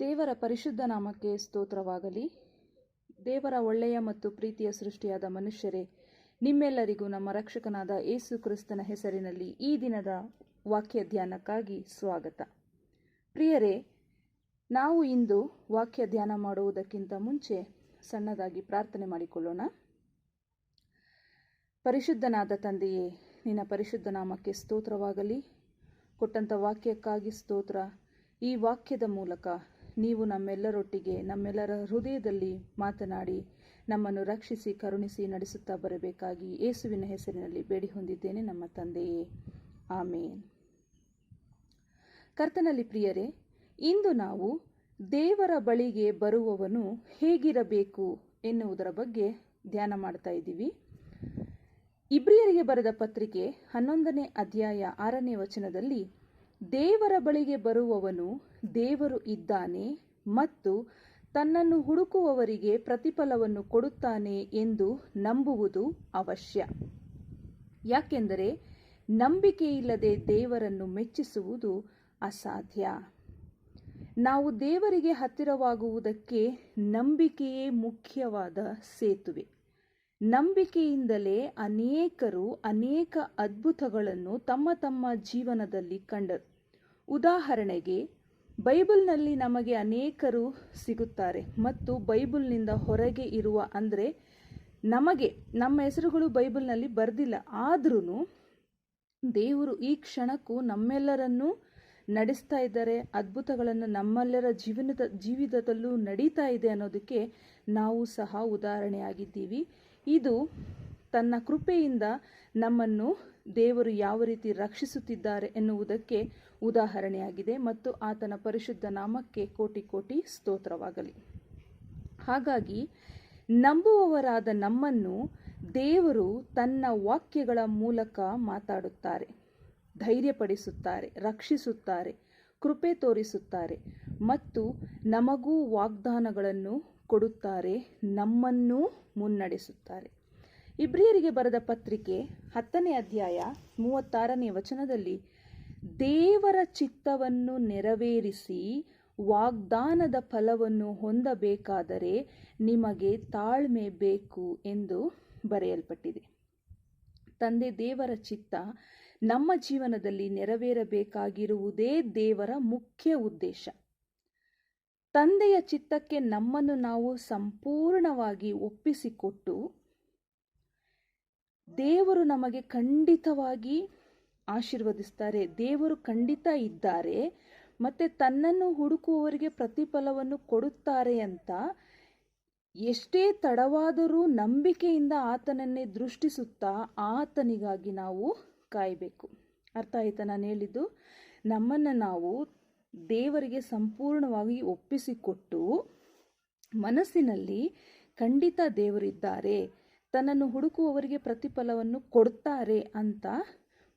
ದೇವರ ಪರಿಶುದ್ಧ ನಾಮಕ್ಕೆ ಸ್ತೋತ್ರವಾಗಲಿ. ದೇವರ ಒಳ್ಳೆಯ ಮತ್ತು ಪ್ರೀತಿಯ ಸೃಷ್ಟಿಯಾದ ಮನುಷ್ಯರೇ, ನಿಮ್ಮೆಲ್ಲರಿಗೂ ನಮ್ಮ ರಕ್ಷಕನಾದ ಏಸು ಕ್ರಿಸ್ತನ ಹೆಸರಿನಲ್ಲಿ ಈ ದಿನದ ವಾಕ್ಯ ಧ್ಯಾನಕ್ಕಾಗಿ ಸ್ವಾಗತ. ಪ್ರಿಯರೇ, ನಾವು ಇಂದು ವಾಕ್ಯ ಧ್ಯಾನ ಮಾಡುವುದಕ್ಕಿಂತ ಮುಂಚೆ ಸಣ್ಣದಾಗಿ ಪ್ರಾರ್ಥನೆ ಮಾಡಿಕೊಳ್ಳೋಣ. ಪರಿಶುದ್ಧನಾದ ತಂದೆಯೇ, ನಿನ್ನ ಪರಿಶುದ್ಧ ನಾಮಕ್ಕೆ ಸ್ತೋತ್ರವಾಗಲಿ. ಕೊಟ್ಟಂಥ ವಾಕ್ಯಕ್ಕಾಗಿ ಸ್ತೋತ್ರ. ಈ ವಾಕ್ಯದ ಮೂಲಕ ನೀವು ನಮ್ಮೆಲ್ಲರೊಟ್ಟಿಗೆ, ನಮ್ಮೆಲ್ಲರ ಹೃದಯದಲ್ಲಿ ಮಾತನಾಡಿ, ನಮ್ಮನ್ನು ರಕ್ಷಿಸಿ, ಕರುಣಿಸಿ ನಡೆಸುತ್ತಾ ಬರಬೇಕಾಗಿ ಯೇಸುವಿನ ಹೆಸರಿನಲ್ಲಿ ಬೇಡಿ ಹೊಂದಿದ್ದೇನೆ ನಮ್ಮ ತಂದೆಯೇ. ಆಮೇನ್. ಕರ್ತನಲ್ಲಿ ಪ್ರಿಯರೇ, ಇಂದು ನಾವು ದೇವರ ಬಳಿಗೆ ಬರುವವನು ಹೇಗಿರಬೇಕು ಎನ್ನುವುದರ ಬಗ್ಗೆ ಧ್ಯಾನ ಮಾಡ್ತಾ ಇದ್ದೀವಿ. ಇಬ್ರಿಯರಿಗೆ ಬರೆದ ಪತ್ರಿಕೆ ಹನ್ನೊಂದನೇ ಅಧ್ಯಾಯ ಆರನೇ ವಚನದಲ್ಲಿ ದೇವರ ಬಳಿಗೆ ಬರುವವನು ದೇವರು ಇದ್ದಾನೆ ಮತ್ತು ತನ್ನನ್ನು ಹುಡುಕುವವರಿಗೆ ಪ್ರತಿಫಲವನ್ನು ಕೊಡುತ್ತಾನೆ ಎಂದು ನಂಬುವುದು ಅವಶ್ಯ. ಯಾಕೆಂದರೆ ನಂಬಿಕೆಯಿಲ್ಲದೆ ದೇವರನ್ನು ಮೆಚ್ಚಿಸುವುದು ಅಸಾಧ್ಯ. ನಾವು ದೇವರಿಗೆ ಹತ್ತಿರವಾಗುವುದಕ್ಕೆ ನಂಬಿಕೆಯೇ ಮುಖ್ಯವಾದ ಸೇತುವೆ. ನಂಬಿಕೆಯಿಂದಲೇ ಅನೇಕರು ಅನೇಕ ಅದ್ಭುತಗಳನ್ನು ತಮ್ಮ ತಮ್ಮ ಜೀವನದಲ್ಲಿ ಕಂಡರು ಉದಾಹರಣೆಗೆ, ಬೈಬಲ್ನಲ್ಲಿ ನಮಗೆ ಅನೇಕರು ಸಿಗುತ್ತಾರೆ ಮತ್ತು ಬೈಬಲ್ನಿಂದ ಹೊರಗೆ ಇರುವ ಅಂದರೆ ನಮಗೆ, ನಮ್ಮ ಹೆಸರುಗಳು ಬೈಬಲ್ನಲ್ಲಿ ಬರೆದಿಲ್ಲ ಆದ್ರೂ ದೇವರು ಈ ಕ್ಷಣಕ್ಕೂ ನಮ್ಮೆಲ್ಲರನ್ನೂ ನಡೆಸ್ತಾ ಇದ್ದಾರೆ, ಅದ್ಭುತಗಳನ್ನು ನಮ್ಮೆಲ್ಲರ ಜೀವನದ, ಜೀವಿತದಲ್ಲೂ ನಡೀತಾ ಇದೆ ಅನ್ನೋದಕ್ಕೆ ನಾವು ಸಹ ಉದಾಹರಣೆಯಾಗಿದ್ದೀವಿ. ಇದು ತನ್ನ ಕೃಪೆಯಿಂದ ನಮ್ಮನ್ನು ದೇವರು ಯಾವ ರೀತಿ ರಕ್ಷಿಸುತ್ತಿದ್ದಾರೆ ಎನ್ನುವುದಕ್ಕೆ ಉದಾಹರಣೆಯಾಗಿದೆ ಮತ್ತು ಆತನ ಪರಿಶುದ್ಧ ನಾಮಕ್ಕೆ ಕೋಟಿ ಕೋಟಿ ಸ್ತೋತ್ರವಾಗಲಿ. ಹಾಗಾಗಿ ನಂಬುವವರಾದ ನಮ್ಮನ್ನು ದೇವರು ತನ್ನ ವಾಕ್ಯಗಳ ಮೂಲಕ ಮಾತಾಡುತ್ತಾರೆ, ಧೈರ್ಯಪಡಿಸುತ್ತಾರೆ, ರಕ್ಷಿಸುತ್ತಾರೆ, ಕೃಪೆ ತೋರಿಸುತ್ತಾರೆ ಮತ್ತು ನಮಗೂ ವಾಗ್ದಾನಗಳನ್ನು ಕೊಡುತ್ತಾರೆ, ನಮ್ಮನ್ನೂ ಮುನ್ನಡೆಸುತ್ತಾರೆ. ಇಬ್ರಿಯರಿಗೆ ಬರೆದ ಪತ್ರಿಕೆ ಹತ್ತನೇ ಅಧ್ಯಾಯ ಮೂವತ್ತಾರನೇ ವಚನದಲ್ಲಿ, ದೇವರ ಚಿತ್ತವನ್ನು ನೆರವೇರಿಸಿ ವಾಗ್ದಾನದ ಫಲವನ್ನು ಹೊಂದಬೇಕಾದರೆ ನಿಮಗೆ ತಾಳ್ಮೆ ಬೇಕು ಎಂದು ಬರೆಯಲ್ಪಟ್ಟಿದೆ. ತಂದೆ, ದೇವರ ಚಿತ್ತ ನಮ್ಮ ಜೀವನದಲ್ಲಿ ನೆರವೇರಬೇಕಾಗಿರುವುದೇ ದೇವರ ಮುಖ್ಯ ಉದ್ದೇಶ. ತಂದೆಯ ಚಿತ್ತಕ್ಕೆ ನಮ್ಮನ್ನು ನಾವು ಸಂಪೂರ್ಣವಾಗಿ ಒಪ್ಪಿಸಿಕೊಟ್ಟು ದೇವರು ನಮಗೆ ಖಂಡಿತವಾಗಿ ಆಶೀರ್ವದಿಸ್ತಾರೆ. ದೇವರು ಖಂಡಿತ ಇದ್ದಾರೆ. ಮತ್ತು ತನ್ನನ್ನು ಹುಡುಕುವವರಿಗೆ ಪ್ರತಿಫಲವನ್ನು ಕೊಡುತ್ತಾರೆ ಅಂತ ಎಷ್ಟೇ ತಡವಾದರೂ ನಂಬಿಕೆಯಿಂದ ಆತನನ್ನೇ ದೃಷ್ಟಿಸುತ್ತಾ ಆತನಿಗಾಗಿ ನಾವು ಕಾಯಬೇಕು. ಅರ್ಥ ಆಯ್ತಾ ನಾನು ಹೇಳಿದ್ದು? ನಮ್ಮನ್ನು ನಾವು ದೇವರಿಗೆ ಸಂಪೂರ್ಣವಾಗಿ ಒಪ್ಪಿಸಿಕೊಟ್ಟು ಮನಸ್ಸಿನಲ್ಲಿ ಖಂಡಿತ ದೇವರಿದ್ದಾರೆ. ತನ್ನನ್ನು ಹುಡುಕುವವರಿಗೆ ಪ್ರತಿಫಲವನ್ನು ಕೊಡ್ತಾರೆ ಅಂತ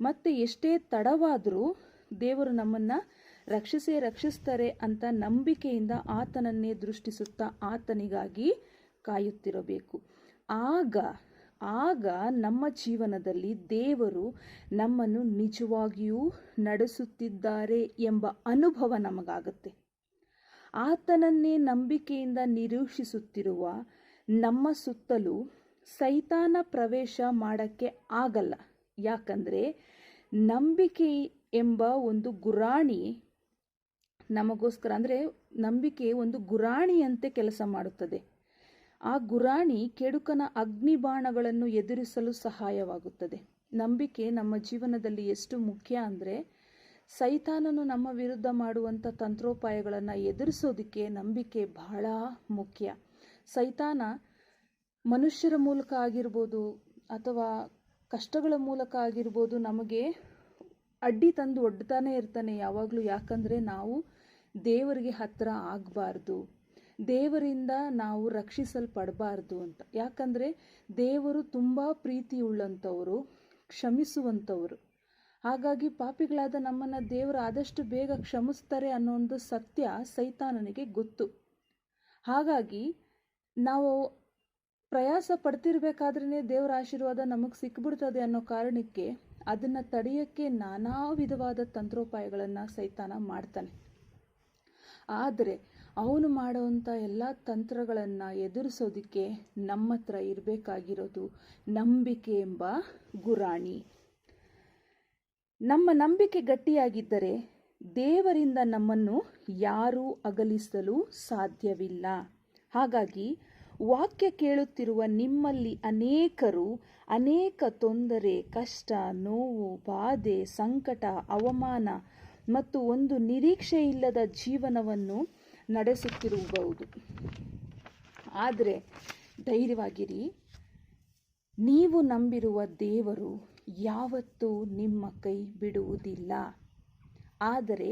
ಮತ್ತೆ ಎಷ್ಟೇ ತಡವಾದರೂ ದೇವರು ನಮ್ಮನ್ನು ರಕ್ಷಿಸೇ ರಕ್ಷಿಸ್ತಾರೆ ಅಂತ ನಂಬಿಕೆಯಿಂದ ಆತನನ್ನೇ ದೃಷ್ಟಿಸುತ್ತಾ ಆತನಿಗಾಗಿ ಕಾಯುತ್ತಿರಬೇಕು. ಆಗ ಆಗ ನಮ್ಮ ಜೀವನದಲ್ಲಿ ದೇವರು ನಮ್ಮನ್ನು ನಿಜವಾಗಿಯೂ ನಡೆಸುತ್ತಿದ್ದಾರೆ ಎಂಬ ಅನುಭವ ನಮಗಾಗುತ್ತೆ. ಆತನನ್ನೇ ನಂಬಿಕೆಯಿಂದ ನಿರೀಕ್ಷಿಸುತ್ತಿರುವ ನಮ್ಮ ಸುತ್ತಲೂ ಸೈತಾನ ಪ್ರವೇಶ ಮಾಡೋಕ್ಕೆ ಆಗಲ್ಲ. ಯಾಕಂದರೆ ನಂಬಿಕೆ ಎಂಬ ಒಂದು ಗುರಾಣಿ ನಮಗೋಸ್ಕರ, ಅಂದರೆ ನಂಬಿಕೆ ಒಂದು ಗುರಾಣಿಯಂತೆ ಕೆಲಸ ಮಾಡುತ್ತದೆ. ಆ ಗುರಾಣಿ ಕೆಡುಕನ ಅಗ್ನಿಬಾಣಗಳನ್ನು ಎದುರಿಸಲು ಸಹಾಯವಾಗುತ್ತದೆ. ನಂಬಿಕೆ ನಮ್ಮ ಜೀವನದಲ್ಲಿ ಎಷ್ಟು ಮುಖ್ಯ ಅಂದರೆ, ಸೈತಾನನು ನಮ್ಮ ವಿರುದ್ಧ ಮಾಡುವಂಥ ತಂತ್ರೋಪಾಯಗಳನ್ನು ಎದುರಿಸೋದಕ್ಕೆ ನಂಬಿಕೆ ಬಹಳ ಮುಖ್ಯ. ಸೈತಾನ ಮನುಷ್ಯರ ಮೂಲಕ ಆಗಿರ್ಬೋದು ಅಥವಾ ಕಷ್ಟಗಳ ಮೂಲಕ ಆಗಿರ್ಬೋದು ನಮಗೆ ಅಡ್ಡಿ ತಂದು ಒಡ್ತಾನೆ ಇರ್ತಾನೆ ಯಾವಾಗಲೂ. ಯಾಕಂದರೆ ನಾವು ದೇವರಿಗೆ ಹತ್ತಿರ ಆಗಬಾರ್ದು. ದೇವರಿಂದ ನಾವು ರಕ್ಷಿಸಲ್ಪಡಬಾರ್ದು ಅಂತ. ಯಾಕಂದರೆ ದೇವರು ತುಂಬ ಪ್ರೀತಿಯುಳ್ಳಂಥವರು ಕ್ಷಮಿಸುವಂಥವರು ಹಾಗಾಗಿ ಪಾಪಿಗಳಾದ ನಮ್ಮನ್ನು ದೇವರು ಆದಷ್ಟು ಬೇಗ ಕ್ಷಮಿಸ್ತಾರೆ ಅನ್ನೋ ಒಂದು ಸತ್ಯ ಸೈತಾನನಿಗೆ ಗೊತ್ತು. ಹಾಗಾಗಿ ನಾವು ಪ್ರಯಾಸ ಪಡ್ತಿರ್ಬೇಕಾದ್ರೇ ದೇವರ ಆಶೀರ್ವಾದ ನಮಗೆ ಸಿಕ್ಬಿಡ್ತದೆ ಅನ್ನೋ ಕಾರಣಕ್ಕೆ ಅದನ್ನು ತಡೆಯೋಕ್ಕೆ ನಾನಾ ವಿಧವಾದ ತಂತ್ರೋಪಾಯಗಳನ್ನು ಸೈತಾನ ಮಾಡ್ತಾನೆ. ಆದರೆ ಅವನು ಮಾಡೋವಂಥ ಎಲ್ಲ ತಂತ್ರಗಳನ್ನು ಎದುರಿಸೋದಕ್ಕೆ ನಮ್ಮ ಹತ್ರ ಇರಬೇಕಾಗಿರೋದು ನಂಬಿಕೆ ಎಂಬ ಗುರಾಣಿ. ನಮ್ಮ ನಂಬಿಕೆ ಗಟ್ಟಿಯಾಗಿದ್ದರೆ ದೇವರಿಂದ ನಮ್ಮನ್ನು ಯಾರೂ ಅಗಲಿಸಲು ಸಾಧ್ಯವಿಲ್ಲ. ಹಾಗಾಗಿ ವಾಕ್ಯ ಕೇಳುತ್ತಿರುವ ನಿಮ್ಮಲ್ಲಿ ಅನೇಕರು ಅನೇಕ ತೊಂದರೆ, ಕಷ್ಟ, ನೋವು, ಬಾಧೆ, ಸಂಕಟ, ಅವಮಾನ ಮತ್ತು ಒಂದು ನಿರೀಕ್ಷೆ ಇಲ್ಲದ ಜೀವನವನ್ನು ನಡೆಸುತ್ತಿರಬಹುದು ಆದರೆ ಧೈರ್ಯವಾಗಿರಿ. ನೀವು ನಂಬಿರುವ ದೇವರು ಯಾವತ್ತೂ ನಿಮ್ಮ ಕೈ ಬಿಡುವುದಿಲ್ಲ. ಆದರೆ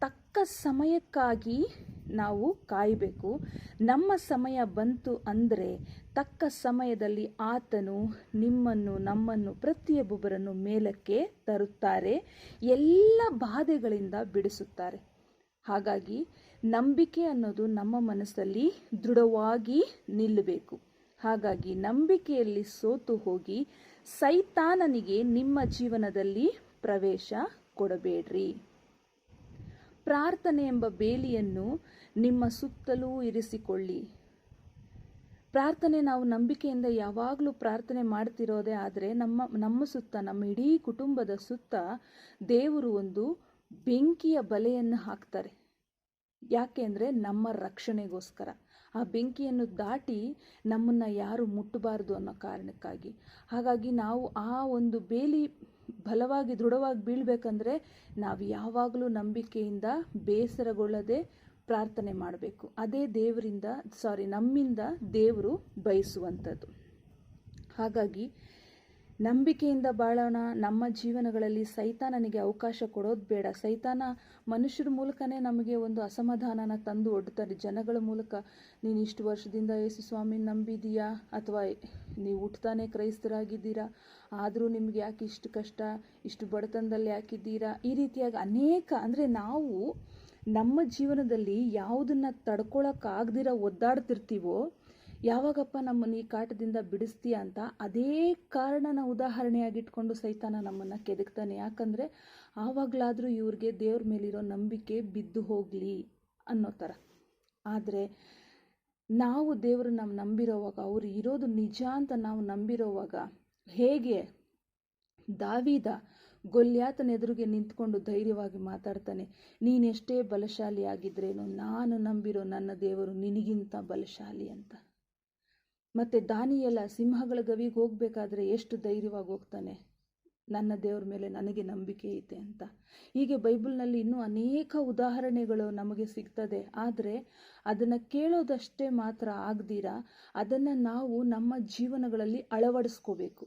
ತಕ್ಕ ಸಮಯಕ್ಕಾಗಿ ನಾವು ಕಾಯಬೇಕು. ನಮ್ಮ ಸಮಯ ಬಂತು ಅಂದರೆ ತಕ್ಕ ಸಮಯದಲ್ಲಿ ಆತನು ನಿಮ್ಮನ್ನು, ನಮ್ಮನ್ನು ಪ್ರತಿಯೊಬ್ಬೊಬ್ಬರನ್ನು ಮೇಲಕ್ಕೆ ತರುತ್ತಾರೆ. ಎಲ್ಲ ಬಾಧೆಗಳಿಂದ ಬಿಡಿಸುತ್ತಾರೆ. ಹಾಗಾಗಿ ನಂಬಿಕೆ ಅನ್ನೋದು ನಮ್ಮ ಮನಸ್ಸಲ್ಲಿ ದೃಢವಾಗಿ ನಿಲ್ಲಬೇಕು. ಹಾಗಾಗಿ ನಂಬಿಕೆಯಲ್ಲಿ ಸೋತು ಹೋಗಿ ಸೈತಾನನಿಗೆ ನಿಮ್ಮ ಜೀವನದಲ್ಲಿ ಪ್ರವೇಶ ಕೊಡಬೇಡ್ರಿ. ಪ್ರಾರ್ಥನೆ ಎಂಬ ಬೇಲಿಯನ್ನು ನಿಮ್ಮ ಸುತ್ತಲೂ ಇರಿಸಿಕೊಳ್ಳಿ. ಪ್ರಾರ್ಥನೆ ನಾವು ನಂಬಿಕೆಯಿಂದ ಯಾವಾಗಲೂ ಪ್ರಾರ್ಥನೆ ಮಾಡ್ತಿರೋದೇ ಆದರೆ ನಮ್ಮ ನಮ್ಮ ಸುತ್ತ, ನಮ್ಮ ಇಡೀ ಕುಟುಂಬದ ಸುತ್ತ ದೇವರು ಒಂದು ಬೆಂಕಿಯ ಬಲೆಯನ್ನು ಹಾಕ್ತಾರೆ. ಯಾಕೆ ಅಂದರೆ ನಮ್ಮ ರಕ್ಷಣೆಗೋಸ್ಕರ. ಆ ಬೆಂಕಿಯನ್ನು ದಾಟಿ ನಮ್ಮನ್ನು ಯಾರು ಮುಟ್ಟಬಾರ್ದು ಅನ್ನೋ ಕಾರಣಕ್ಕಾಗಿ. ಹಾಗಾಗಿ ನಾವು ಆ ಒಂದು ಬೇಲಿ ಬಲವಾಗಿ, ದೃಢವಾಗಿ ಬೀಳಬೇಕಂದ್ರೆ ನಾವು ಯಾವಾಗಲೂ ನಂಬಿಕೆಯಿಂದ ಬೇಸರಗೊಳ್ಳದೆ ಪ್ರಾರ್ಥನೆ ಮಾಡಬೇಕು. ಅದೇ ದೇವರಿಂದ ಸಾರಿ ನಮ್ಮಿಂದ ದೇವರು ಬಯಸುವಂಥದ್ದು. ಹಾಗಾಗಿ ನಂಬಿಕೆಯಿಂದ ಬಾಳೋಣ. ನಮ್ಮ ಜೀವನಗಳಲ್ಲಿ ಸೈತಾನನಿಗೆ ಅವಕಾಶ ಕೊಡೋದು ಬೇಡ. ಸೈತಾನ ಮನುಷ್ಯರ ಮೂಲಕನೇ ನಮಗೆ ಒಂದು ಅಸಮಾಧಾನನ ತಂದು ಒಡ್ತಾರೆ. ಜನಗಳ ಮೂಲಕ, ನೀನು ಇಷ್ಟು ವರ್ಷದಿಂದ ಯೇಸು ಸ್ವಾಮಿ ನಂಬಿದೀಯಾ? ಅಥವಾ ನೀವು ಹುಟ್ಟತಾನೆ ಕ್ರೈಸ್ತರಾಗಿದ್ದೀರಾ? ಆದರೂ ನಿಮ್ಗೆ ಯಾಕೆ ಇಷ್ಟು ಕಷ್ಟ, ಇಷ್ಟು ಬಡತನದಲ್ಲಿ ಯಾಕಿದ್ದೀರಾ ಈ ರೀತಿಯಾಗಿ ಅನೇಕ, ಅಂದರೆ ನಾವು ನಮ್ಮ ಜೀವನದಲ್ಲಿ ಯಾವುದನ್ನು ತಡ್ಕೊಳಕ್ಕಾಗ್ದಿರ ಒದ್ದಾಡ್ತಿರ್ತೀವೋ ಯಾವಾಗಪ್ಪ ನಮ್ಮನ್ನು ಈ ಕಾಟದಿಂದ ಬಿಡಿಸ್ತೀಯ ಅಂತ ಅದೇ ಕಾರಣನ ಉದಾಹರಣೆಯಾಗಿಟ್ಕೊಂಡು ಸೈತಾನ ನಮ್ಮನ್ನು ಕೆದಕ್ತಾನೆ. ಯಾಕಂದರೆ ಆವಾಗಲಾದರೂ ಇವ್ರಿಗೆ ದೇವ್ರ ಮೇಲಿರೋ ನಂಬಿಕೆ ಬಿದ್ದು ಹೋಗಲಿ ಅನ್ನೋ ಥರ ಆದರೆ ನಾವು ದೇವರು ನಮ್ಮ ನಂಬಿರೋವಾಗ, ಅವರು ಇರೋದು ನಿಜ ಅಂತ ನಾವು ನಂಬಿರೋವಾಗ ಹೇಗೆ ದಾವಿದ ಗೊಲ್ಯಾತನ ಎದುರಿಗೆ ನಿಂತ್ಕೊಂಡು ಧೈರ್ಯವಾಗಿ ಮಾತಾಡ್ತಾನೆ, ನೀನೆಷ್ಟೇ ಬಲಶಾಲಿ ಆಗಿದ್ರೇನು ನಾನು ನಂಬಿರೋ ನನ್ನ ದೇವರು ನಿನಗಿಂತ ಬಲಶಾಲಿ ಅಂತ. ಮತ್ತು ದಾನಿಯೆಲ್ಲ ಸಿಂಹಗಳ ಗವಿಗೆ ಹೋಗಬೇಕಾದ್ರೆ ಎಷ್ಟು ಧೈರ್ಯವಾಗಿ ಹೋಗ್ತಾನೆ? ನನ್ನ ದೇವ್ರ ಮೇಲೆ ನನಗೆ ನಂಬಿಕೆ ಐತೆ ಅಂತ. ಹೀಗೆ ಬೈಬಲ್ನಲ್ಲಿ ಇನ್ನೂ ಅನೇಕ ಉದಾಹರಣೆಗಳು ನಮಗೆ ಸಿಗ್ತದೆ. ಆದರೆ ಅದನ್ನು ಕೇಳೋದಷ್ಟೇ ಮಾತ್ರ ಆಗದಿರ? ಅದನ್ನು ನಾವು ನಮ್ಮ ಜೀವನಗಳಲ್ಲಿ ಅಳವಡಿಸ್ಕೋಬೇಕು.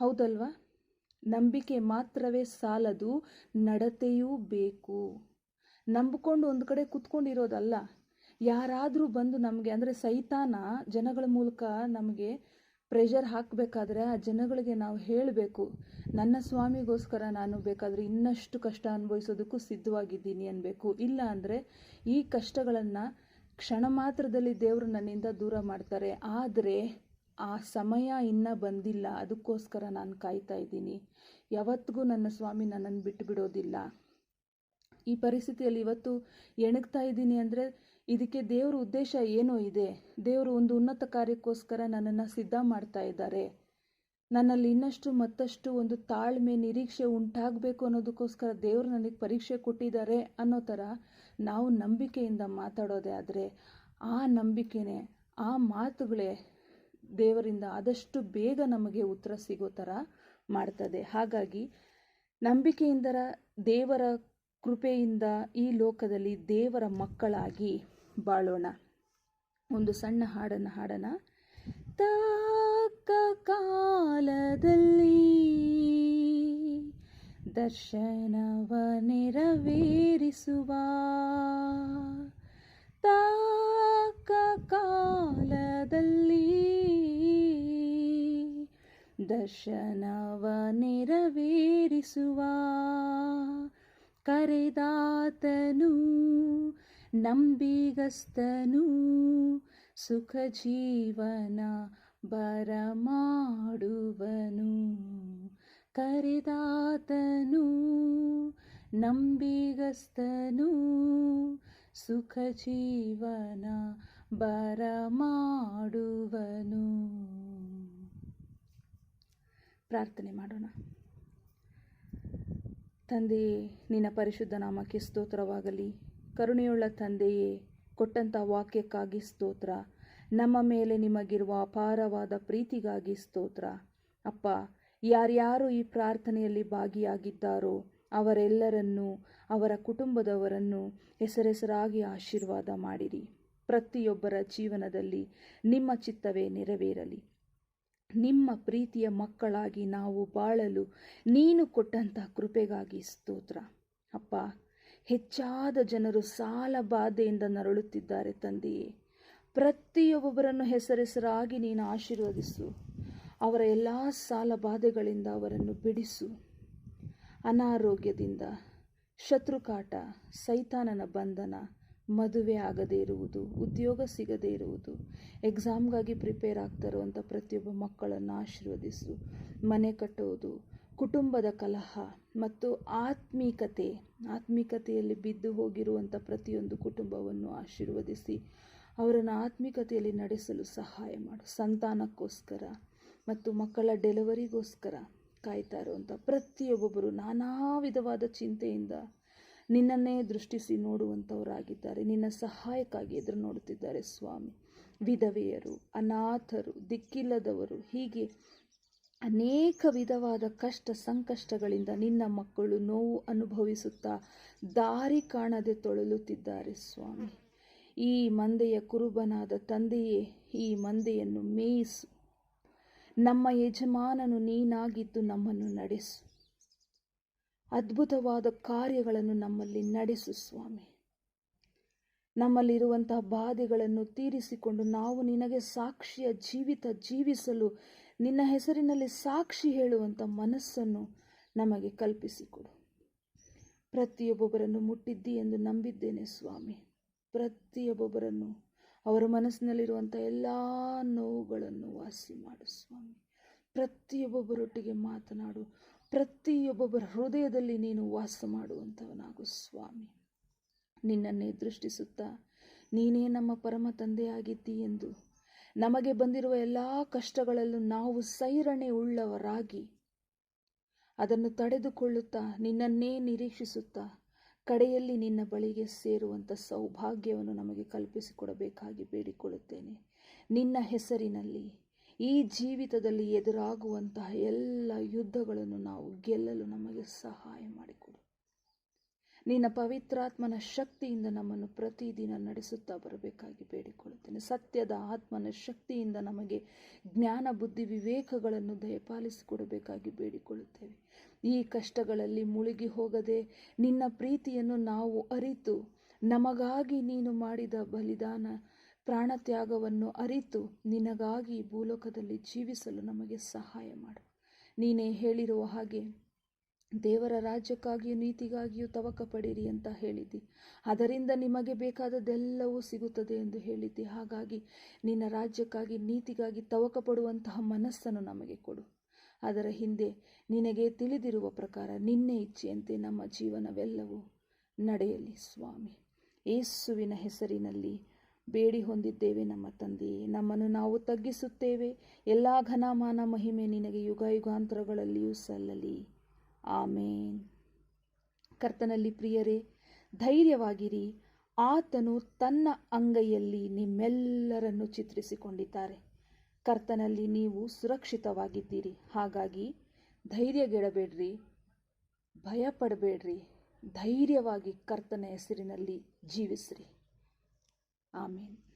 ಹೌದಲ್ವಾ? ನಂಬಿಕೆ ಮಾತ್ರವೇ ಸಾಲದು, ನಡತೆಯೂ ಬೇಕು. ನಂಬಿಕೊಂಡು ಒಂದು ಕಡೆ ಕುತ್ಕೊಂಡಿರೋದಲ್ಲ. ಯಾರಾದರೂ ಬಂದು ನಮಗೆ ಅಂದರೆ ಸೈತಾನ ಜನಗಳ ಮೂಲಕ ನಮಗೆ ಪ್ರೆಷರ್ ಹಾಕಬೇಕಾದ್ರೆ ಆ ಜನಗಳಿಗೆ ನಾವು ಹೇಳಬೇಕು, ನನ್ನ ಸ್ವಾಮಿಗೋಸ್ಕರ ನಾನು ಬೇಕಾದರೆ ಇನ್ನಷ್ಟು ಕಷ್ಟ ಅನುಭವಿಸೋದಕ್ಕೂ ಸಿದ್ಧವಾಗಿದ್ದೀನಿ ಅನ್ನಬೇಕು ಇಲ್ಲ ಅಂದರೆ ಈ ಕಷ್ಟಗಳನ್ನು ಕ್ಷಣ ಮಾತ್ರದಲ್ಲಿ ದೇವರು ನನ್ನಿಂದ ದೂರ ಮಾಡ್ತಾರೆ, ಆದರೆ ಆ ಸಮಯ ಇನ್ನೂ ಬಂದಿಲ್ಲ, ಅದಕ್ಕೋಸ್ಕರ ನಾನು ಕಾಯ್ತಾ ಇದ್ದೀನಿ. ಯಾವತ್ತಿಗೂ ನನ್ನ ಸ್ವಾಮಿ ನನ್ನನ್ನು ಬಿಟ್ಟು ಬಿಡೋದಿಲ್ಲ ಈ ಪರಿಸ್ಥಿತಿಯಲ್ಲಿ ಇವತ್ತು ಎಣಗ್ತಾ ಇದ್ದೀನಿ ಅಂದರೆ ಇದಕ್ಕೆ ದೇವರ ಉದ್ದೇಶ ಏನೋ ಇದೆ. ದೇವರು ಒಂದು ಉನ್ನತ ಕಾರ್ಯಕ್ಕೋಸ್ಕರ ನನ್ನನ್ನು ಸಿದ್ಧ ಮಾಡ್ತಾ ಇದ್ದಾರೆ. ನನ್ನಲ್ಲಿ ಇನ್ನಷ್ಟು ಮತ್ತಷ್ಟು ಒಂದು ತಾಳ್ಮೆ, ನಿರೀಕ್ಷೆ ಉಂಟಾಗಬೇಕು ಅನ್ನೋದಕ್ಕೋಸ್ಕರ ದೇವರು ನನಗೆ ಪರೀಕ್ಷೆ ಕೊಟ್ಟಿದ್ದಾರೆ ಅನ್ನೋ ಥರ ನಾವು ನಂಬಿಕೆಯಿಂದ ಮಾತಾಡೋದೇ ಆದರೆ ಆ ನಂಬಿಕೆನೇ, ಆ ಮಾತುಗಳೇ ದೇವರಿಂದ ಆದಷ್ಟು ಬೇಗ ನಮಗೆ ಉತ್ತರ ಸಿಗೋ ಥರ ಮಾಡ್ತದೆ. ಹಾಗಾಗಿ ನಂಬಿಕೆಯಿಂದ ದೇವರ ಕೃಪೆಯಿಂದ ಈ ಲೋಕದಲ್ಲಿ ದೇವರ ಮಕ್ಕಳಾಗಿ ಬಾಳೋಣ. ಒಂದು ಸಣ್ಣ ಹಾಡನ್ನು ಹಾಡೋಣ. ತಕ್ಕ ಕಾಲದಲ್ಲಿ ದರ್ಶನವ ನೆರವೇರಿಸುವ ತಕ್ಕ ಕಾಲದಲ್ಲಿ ದರ್ಶನವ ನೆರವೇರಿಸುವ ಕರೆದಾತನು ನಂಬಿಗಸ್ತನು ಸುಖ ಜೀವನ ಬರಮಾಡುವನು. ಕರೆದಾತನು ನಂಬಿಗಸ್ತನು ಸುಖ ಜೀವನ ಬರಮಾಡುವನು. ಪ್ರಾರ್ಥನೆ ಮಾಡೋಣ. ತಂದೆಯೇ ನಿನ್ನ ಪರಿಶುದ್ಧ ನಾಮಕ್ಕೆ ಸ್ತೋತ್ರವಾಗಲಿ. ಕರುಣೆಯುಳ್ಳ ತಂದೆಯೇ, ಕೊಟ್ಟಂಥ ವಾಕ್ಯಕ್ಕಾಗಿ ಸ್ತೋತ್ರ. ನಮ್ಮ ಮೇಲೆ ನಿಮಗಿರುವ ಅಪಾರವಾದ ಪ್ರೀತಿಗಾಗಿ ಸ್ತೋತ್ರ. ಅಪ್ಪ, ಯಾರ್ಯಾರು ಈ ಪ್ರಾರ್ಥನೆಯಲ್ಲಿ ಭಾಗಿಯಾಗಿದ್ದಾರೋ, ಅವರೆಲ್ಲರನ್ನೂ, ಅವರ ಕುಟುಂಬದವರನ್ನು ಹೆಸರೆಸರಾಗಿ ಆಶೀರ್ವಾದ ಮಾಡಿರಿ. ಪ್ರತಿಯೊಬ್ಬರ ಜೀವನದಲ್ಲಿ ನಿಮ್ಮ ಚಿತ್ತವೇ ನೆರವೇರಲಿ. ನಿಮ್ಮ ಪ್ರೀತಿಯ ಮಕ್ಕಳಾಗಿ ನಾವು ಬಾಳಲು ನೀನು ಕೊಟ್ಟಂಥ ಕೃಪೆಗಾಗಿ ಸ್ತೋತ್ರ. ಅಪ್ಪ ಹೆಚ್ಚಾದ ಜನರು ಸಾಲ ಬಾಧೆಯಿಂದ ನರಳುತ್ತಿದ್ದಾರೆ ತಂದೆಯೇ. ಪ್ರತಿಯೊಬ್ಬೊಬ್ಬರನ್ನು ಹೆಸರೆಸರಾಗಿ ನೀನು ಆಶೀರ್ವದಿಸು. ಅವರ ಎಲ್ಲ ಸಾಲ ಬಾಧೆಗಳಿಂದ ಅವರನ್ನು ಬಿಡಿಸು. ಅನಾರೋಗ್ಯದಿಂದ ಶತ್ರುಕಾಟ, ಸೈತಾನನ ಬಂಧನ ಮದುವೆ ಆಗದೇ ಇರುವುದು, ಉದ್ಯೋಗ ಸಿಗದೇ ಇರುವುದು ಎಕ್ಸಾಮ್ಗಾಗಿ ಪ್ರಿಪೇರ್ ಆಗ್ತಾ ಇರುವಂಥ ಪ್ರತಿಯೊಬ್ಬ ಮಕ್ಕಳನ್ನು ಆಶೀರ್ವದಿಸು. ಮನೆ ಕಟ್ಟುವುದು ಕುಟುಂಬದ ಕಲಹ ಮತ್ತು ಆತ್ಮೀಕತೆ, ಆತ್ಮೀಕತೆಯಲ್ಲಿ ಬಿದ್ದು ಹೋಗಿರುವಂಥ ಪ್ರತಿಯೊಂದು ಕುಟುಂಬವನ್ನು ಆಶೀರ್ವದಿಸಿ ಅವರನ್ನು ಆತ್ಮಿಕತೆಯಲ್ಲಿ ನಡೆಸಲು ಸಹಾಯ ಮಾಡು. ಸಂತಾನಕ್ಕೋಸ್ಕರ ಮತ್ತು ಮಕ್ಕಳ ಡೆಲಿವರಿಗೋಸ್ಕರ ಕಾಯ್ತಾ ಇರುವಂಥ ಪ್ರತಿಯೊಬ್ಬೊಬ್ಬರು ನಾನಾ ವಿಧವಾದ ಚಿಂತೆಯಿಂದ ನಿನ್ನನ್ನೇ ದೃಷ್ಟಿಸಿ ನೋಡುವಂಥವರಾಗಿದ್ದಾರೆ ನಿನ್ನ ಸಹಾಯಕ್ಕಾಗಿ ಎದುರು ನೋಡುತ್ತಿದ್ದಾರೆ ಸ್ವಾಮಿ. ವಿಧವೆಯರು, ಅನಾಥರು, ದಿಕ್ಕಿಲ್ಲದವರು ಹೀಗೆ ಅನೇಕ ವಿಧವಾದ ಕಷ್ಟ ಸಂಕಷ್ಟಗಳಿಂದ ನಿನ್ನ ಮಕ್ಕಳು ನೋವು ಅನುಭವಿಸುತ್ತಾ ದಾರಿ ಕಾಣದೆ ತೊಳಲುತ್ತಿದ್ದಾರೆ ಸ್ವಾಮಿ. ಈ ಮಂದೆಯ ಕುರುಬನಾದ ತಂದೆಯೇ, ಈ ಮಂದೆಯನ್ನು ಮೇಯಿಸು. ನಮ್ಮ ಯಜಮಾನನು ನೀನಾಗಿದ್ದು ನಮ್ಮನ್ನು ನಡೆಸು. ಅದ್ಭುತವಾದ ಕಾರ್ಯಗಳನ್ನು ನಮ್ಮಲ್ಲಿ ನಡೆಸು ಸ್ವಾಮಿ. ನಮ್ಮಲ್ಲಿರುವಂತಹ ಬಾಧೆಗಳನ್ನು ತೀರಿಸಿಕೊಂಡು ನಾವು ನಿನಗೆ ಸಾಕ್ಷಿಯ ಜೀವಿತ ಜೀವಿಸಲು ನಿನ್ನ ಹೆಸರಿನಲ್ಲಿ ಸಾಕ್ಷಿ ಹೇಳುವಂಥ ಮನಸ್ಸನ್ನು ನಮಗೆ ಕಲ್ಪಿಸಿಕೊಡು ಪ್ರತಿಯೊಬ್ಬೊಬ್ಬರನ್ನು ಮುಟ್ಟಿದ್ದಿ ಎಂದು ನಂಬಿದ್ದೇನೆ ಸ್ವಾಮಿ. ಪ್ರತಿಯೊಬ್ಬೊಬ್ಬರನ್ನು ಅವರ ಮನಸ್ಸಿನಲ್ಲಿರುವಂಥ ಎಲ್ಲ ನೋವುಗಳನ್ನು ವಾಸಿ ಮಾಡು ಸ್ವಾಮಿ. ಪ್ರತಿಯೊಬ್ಬೊಬ್ಬರೊಟ್ಟಿಗೆ ಮಾತನಾಡು. ಪ್ರತಿಯೊಬ್ಬೊಬ್ಬರ ಹೃದಯದಲ್ಲಿ ನೀನು ವಾಸ ಮಾಡುವಂಥವನಾಗು ಸ್ವಾಮಿ. ನಿನ್ನನ್ನೇ ದೃಷ್ಟಿಸುತ್ತಾ ನೀನೇ ನಮ್ಮ ಪರಮ ತಂದೆಯಾಗಿದ್ದೀ ಎಂದು ನಮಗೆ ಬಂದಿರುವ ಎಲ್ಲ ಕಷ್ಟಗಳಲ್ಲೂ ನಾವು ಸೈರಣೆ ಉಳ್ಳವರಾಗಿ ಅದನ್ನು ತಡೆದುಕೊಳ್ಳುತ್ತಾ ನಿನ್ನನ್ನೇ ನಿರೀಕ್ಷಿಸುತ್ತಾ ಕಡೆಯಲ್ಲಿ ನಿನ್ನ ಬಳಿಗೆ ಸೇರುವಂಥ ಸೌಭಾಗ್ಯವನ್ನು ನಮಗೆ ಕಲ್ಪಿಸಿಕೊಡಬೇಕಾಗಿ ಬೇಡಿಕೊಳ್ಳುತ್ತೇನೆ. ನಿನ್ನ ಹೆಸರಿನಲ್ಲಿ ಈ ಜೀವಿತದಲ್ಲಿ ಎದುರಾಗುವಂತಹ ಎಲ್ಲ ಯುದ್ಧಗಳನ್ನು ನಾವು ಗೆಲ್ಲಲು ನಮಗೆ ಸಹಾಯ ಮಾಡಿಕೊಡು. ನಿನ್ನ ಪವಿತ್ರಾತ್ಮನ ಶಕ್ತಿಯಿಂದ ನಮ್ಮನ್ನು ಪ್ರತಿದಿನ ನಡೆಸುತ್ತಾ ಬರಬೇಕಾಗಿ ಬೇಡಿಕೊಳ್ಳುತ್ತೇನೆ. ಸತ್ಯದ ಆತ್ಮನ ಶಕ್ತಿಯಿಂದ ನಮಗೆ ಜ್ಞಾನ, ಬುದ್ಧಿ, ವಿವೇಕಗಳನ್ನು ದಯಪಾಲಿಸಿಕೊಡಬೇಕಾಗಿ ಬೇಡಿಕೊಳ್ಳುತ್ತೇವೆ. ಈ ಕಷ್ಟಗಳಲ್ಲಿ ಮುಳುಗಿ ಹೋಗದೆ ನಿನ್ನ ಪ್ರೀತಿಯನ್ನು ನಾವು ಅರಿತು ನಮಗಾಗಿ ನೀನು ಮಾಡಿದ ಬಲಿದಾನ, ಪ್ರಾಣತ್ಯಾಗವನ್ನು ಅರಿತು ನಿನಗಾಗಿ ಭೂಲೋಕದಲ್ಲಿ ಜೀವಿಸಲು ನಮಗೆ ಸಹಾಯ ಮಾಡು. ನೀನೇ ಹೇಳಿರುವ ಹಾಗೆ ದೇವರ ರಾಜ್ಯಕ್ಕಾಗಿಯೂ ನೀತಿಗಾಗಿಯೂ ತವಕ ಪಡಿರಿ ಅಂತ ಹೇಳಿದ್ದಿ ಅದರಿಂದ ನಿಮಗೆ ಬೇಕಾದದ್ದೆಲ್ಲವೂ ಸಿಗುತ್ತದೆ ಎಂದು ಹೇಳಿದ್ದಿ ಹಾಗಾಗಿ ನಿನ್ನ ರಾಜ್ಯಕ್ಕಾಗಿ, ನೀತಿಗಾಗಿ ತವಕ ಪಡುವಂತಹ ಮನಸ್ಸನ್ನು ನಮಗೆ ಕೊಡು. ಅದರ ಹಿಂದೆ ನಿನಗೆ ತಿಳಿದಿರುವ ಪ್ರಕಾರ ನಿನ್ನೆ ಇಚ್ಛೆಯಂತೆ ನಮ್ಮ ಜೀವನವೆಲ್ಲವೂ ನಡೆಯಲಿ ಸ್ವಾಮಿ. ಏಸುವಿನ ಹೆಸರಿನಲ್ಲಿ ಬೇಡಿ ಹೊಂದಿದ್ದೇವೆ ನಮ್ಮ ತಂದೆಯೇ. ನಮ್ಮನ್ನು ನಾವು ತಗ್ಗಿಸುತ್ತೇವೆ. ಎಲ್ಲ ಘನಮಾನ ಮಹಿಮೆ ನಿನಗೆ ಯುಗ ಯುಗಾಂತರಗಳಲ್ಲಿಯೂ ಸಲ್ಲಲಿ. ಆಮೇನ್. ಕರ್ತನಲ್ಲಿ ಪ್ರಿಯರೇ, ಧೈರ್ಯವಾಗಿರಿ. ಆತನು ತನ್ನ ಅಂಗೈಯಲ್ಲಿ ನಿಮ್ಮೆಲ್ಲರನ್ನು ಚಿತ್ರಿಸಿಕೊಂಡಿದ್ದಾರೆ. ಕರ್ತನಲ್ಲಿ ನೀವು ಸುರಕ್ಷಿತವಾಗಿದ್ದೀರಿ. ಹಾಗಾಗಿ ಧೈರ್ಯಗೆಡಬೇಡ್ರಿ, ಭಯಪಡಬೇಡ್ರಿ. ಧೈರ್ಯವಾಗಿ ಕರ್ತನ ಹೆಸರಿನಲ್ಲಿ ಜೀವಿಸ್ರಿ. ಆಮೇನ್.